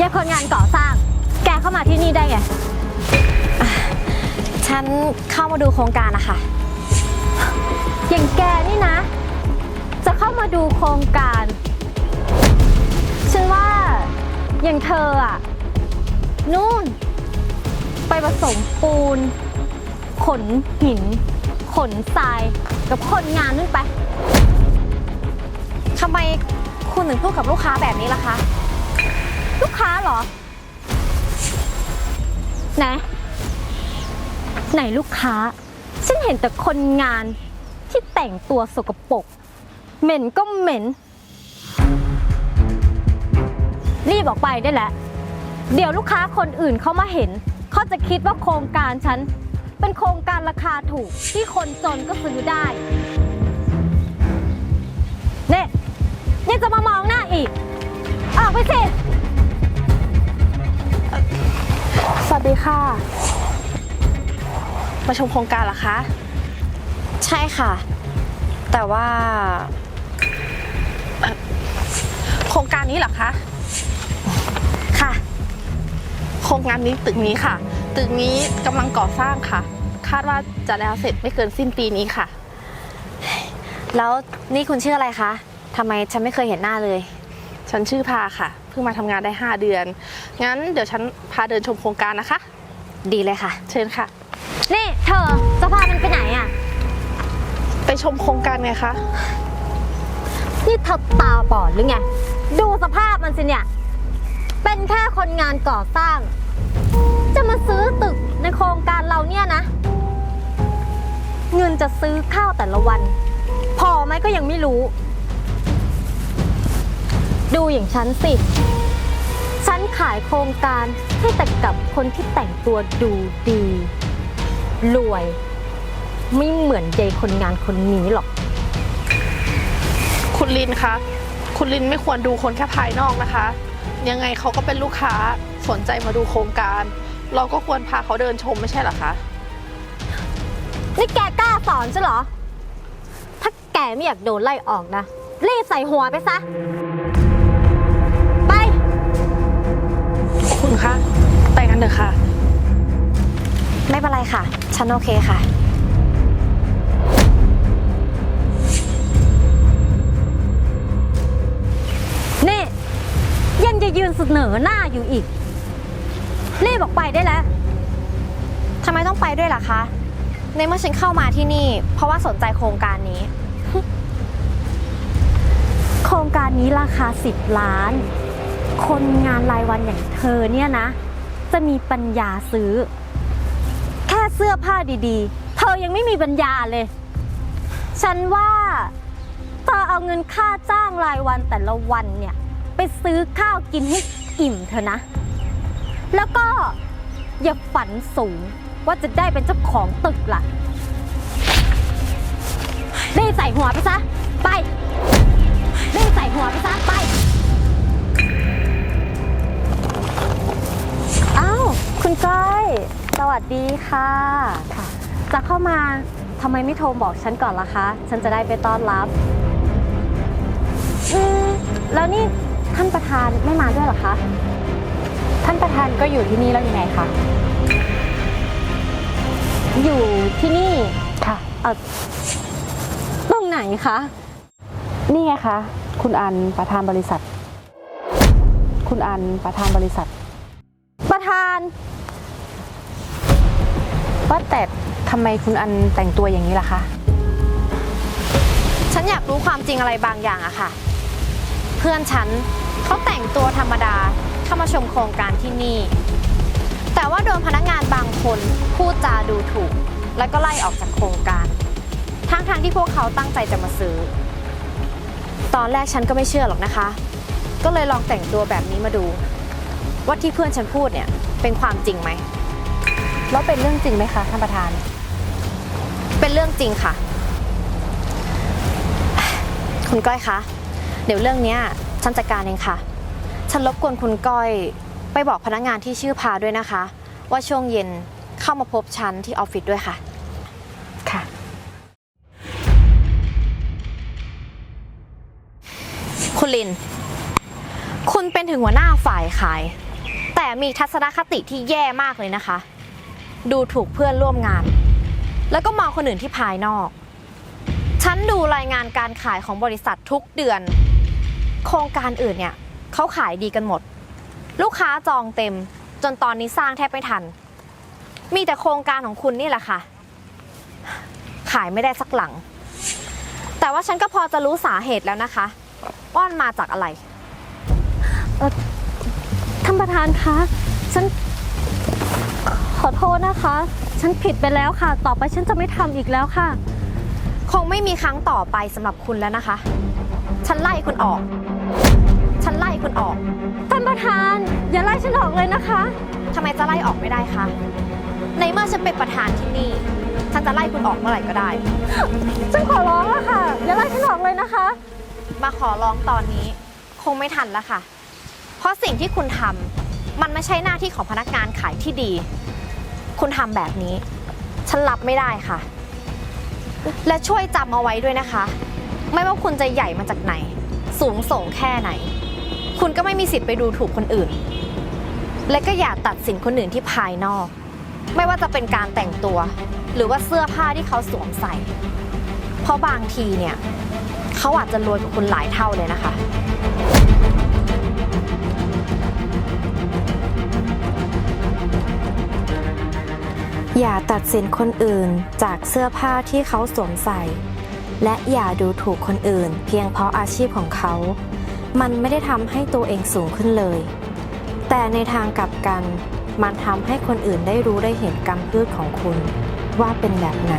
ยายคนงานก่อสร้าง แกเข้ามาที่นี่ได้ไง ฉันเข้ามาดูโครงการนะคะ อย่างแกนี่นะ จะเข้ามาดูโครงการ ฉันว่าอย่างเธออะนู่น ไปผสมปูน ขนหิน ขนทราย กับคนงานนู่นไปทำไมคุณถึงพูดกับลูกค้าแบบนี้ล่ะคะ ลูกค้าเหรอไหนไหนลูกค้า ฉันเห็นแต่คนงานที่แต่งตัวสกปรกเหม็นก็เหม็น รีบออกไปได้แล้วเดี๋ยวลูกค้าคนอื่นเขามาเห็น เขาจะคิดว่าโครงการฉัน เป็นโครงการราคาถูกที่คนจนก็ซื้อได้ เนี่ยยังจะมามองหน้าอีก ออกไปสิ สวัสดีค่ะ มาชมโครงการเหรอคะ ใช่ค่ะ แต่ว่าโครงการนี้เหรอคะ ค่ะ โครงการนี้ตึกนี้ค่ะ ตึกนี้กำลังก่อสร้างค่ะ คาดว่าจะแล้วเสร็จไม่เกินสิ้นปีนี้ค่ะ แล้วนี่คุณชื่ออะไรคะทำไมฉันไม่เคยเห็นหน้าเลย ฉันชื่อพาค่ะ เพิ่งมาทำงานได้ 5 เดือน งั้นเดี๋ยวฉันพาเดินชมโครงการนะคะ ดีเลยค่ะ เชิญค่ะ นี่เธอจะพามันไปไหนอะ ไปชมโครงการไงคะ นี่เธอตาบอดหรือไง ดูสภาพมันสิเนี่ย เป็นแค่คนงานก่อสร้าง จะมาซื้อตึกในโครงการเราเนี่ยนะ เงินจะซื้อข้าวแต่ละวัน พอไหมก็ยังไม่รู้ ดูอย่างฉันสิ ฉันขายโครงการให้แต่กับคนที่แต่งตัวดูดี รวย ไม่เหมือนยายคนงานคนนี้หรอก คุณลินคะ คุณลินไม่ควรดูคนแค่ภายนอกนะคะ ยังไงเขาก็เป็นลูกค้าสนใจมาดูโครงการ เราก็ควรพาเขาเดินชมไม่ใช่เหรอคะ นี่แกกล้าสอนใช่เหรอ ถ้าแกไม่อยากโดนไล่ออกนะรีบใส่หัวไปซะ คุณคะไปกันเถอะค่ะ ไม่เป็นไรค่ะ ฉันโอเคค่ะ นี่ยังจะยืนเสนอหน้าอยู่อีก รีบออกไปได้แล้วทำไมต้องไปด้วยล่ะคะ ในเมื่อฉันเข้ามาที่นี่ เพราะว่าสนใจโครงการนี้ โครงการนี้ราคา 10 ล้าน คนงานรายวันอย่างเธอเนี่ยนะ จะมีปัญญาซื้อ แค่เสื้อผ้าดีๆ เธอยังไม่มีปัญญาเลย ฉันว่าเธอเอาเงินค่าจ้างรายวันแต่ละวันเนี่ย ไปซื้อข้าวกินให้อิ่มเธอนะ แล้วก็อย่าฝันสูงว่าจะได้เป็นเจ้าของตึกล่ะรีบใส่หัวไปซะ ไป สวัสดีค่ะค่ะ จะเข้ามาทำไมไม่โทรบอกฉันก่อนล่ะคะ ฉันจะได้ไปต้อนรับอืมแล้วนี่ท่านประธานไม่มาด้วยเหรอคะ ท่านประธานก็อยู่ที่นี่แล้วยังไงคะอยู่ที่นี่ค่ะ เออตรงไหนคะ นี่ไงคะ คุณอันประธานบริษัท คุณอันประธานบริษัท ว่าแต่ทำไมคุณอันแต่งตัวอย่างนี้ล่ะคะ ฉันอยากรู้ความจริงอะไรบางอย่างอะค่ะ เพื่อนฉันเขาแต่งตัวธรรมดาเข้ามาชมโครงการที่นี่ แต่ว่าโดนพนักงานบางคนพูดจาดูถูก แล้วก็ไล่ออกจากโครงการ ทั้งๆทที่พวกเขาตั้งใจจะมาซื้อ ตอนแรกฉันก็ไม่เชื่อหรอกนะคะ ก็เลยลองแต่งตัวแบบนี้มาดู ว่าที่เพื่อนฉันพูดเนี่ยเป็นความจริงไหม แล้วเป็นเรื่องจริงไหมคะท่านประธาน เป็นเรื่องจริงค่ะ คุณก้อยคะ เดี๋ยวเรื่องเนี้ยฉันจัดการเองค่ะ ฉันรบกวนคุณก้อยไปบอกพนักงานที่ชื่อพาด้วยนะคะ ว่าช่วงเย็นเข้ามาพบฉันที่ออฟฟิศด้วยค่ะ ค่ะ คุณลิน คุณเป็นถึงหัวหน้าฝ่ายขายมีทัศนคติที่แย่มากเลยนะคะ ดูถูกเพื่อนร่วมงาน แล้วก็มองคนอื่นที่ภายนอก ฉันดูรายงานการขายของบริษัททุกเดือน โครงการอื่นเนี่ยเขาขายดีกันหมด ลูกค้าจองเต็ม จนตอนนี้สร้างแทบไม่ทัน มีแต่โครงการของคุณนี่แหละค่ะ ขายไม่ได้สักหลัง แต่ว่าฉันก็พอจะรู้สาเหตุแล้วนะคะ ว่ามันมาจากอะไรท่านประธานคะ ฉัน ขอโทษนะคะ ฉันผิดไปแล้วค่ะ ต่อไปฉันจะไม่ทำอีกแล้วค่ะ คงไม่มีครั้งต่อไปสำหรับคุณแล้วนะคะ ฉันไล่คุณออก ฉันไล่คุณออก ท่านประธาน อย่าไล่ฉันออกเลยนะคะทำไมจะไล่ออกไม่ได้คะในเมื่อฉันเป็นประธานที่นี่ ฉันจะไล่คุณออกเมื่อไหร่ก็ได้ ฉันขอร้องแล้วค่ะ อย่าไล่ฉันออกเลยนะคะ มาขอร้องตอนนี้ คงไม่ทันแล้วค่ะ เพราะสิ่งที่คุณทำมันไม่ใช่หน้าที่ของพนักงานขายที่ดี คุณทำแบบนี้ ฉันรับไม่ได้ค่ะ และช่วยจำเอาไว้ด้วยนะคะ ไม่ว่าคุณจะใหญ่มาจากไหน สูงส่งแค่ไหน คุณก็ไม่มีสิทธิ์ไปดูถูกคนอื่น และก็อย่าตัดสินคนอื่นที่ภายนอก ไม่ว่าจะเป็นการแต่งตัว หรือว่าเสื้อผ้าที่เขาสวมใส่ เพราะบางทีเนี่ย เขาอาจจะรวยกว่าคุณหลายเท่าเลยนะคะ อย่าตัดสินคนอื่นจากเสื้อผ้าที่เขาสวมใส่ และอย่าดูถูกคนอื่น เพียงเพราะอาชีพของเขา มันไม่ได้ทำให้ตัวเองสูงขึ้นเลย แต่ในทางกลับกัน มันทำให้คนอื่นได้รู้ได้เห็นกรรมพืชของคุณ ว่าเป็นแบบไหน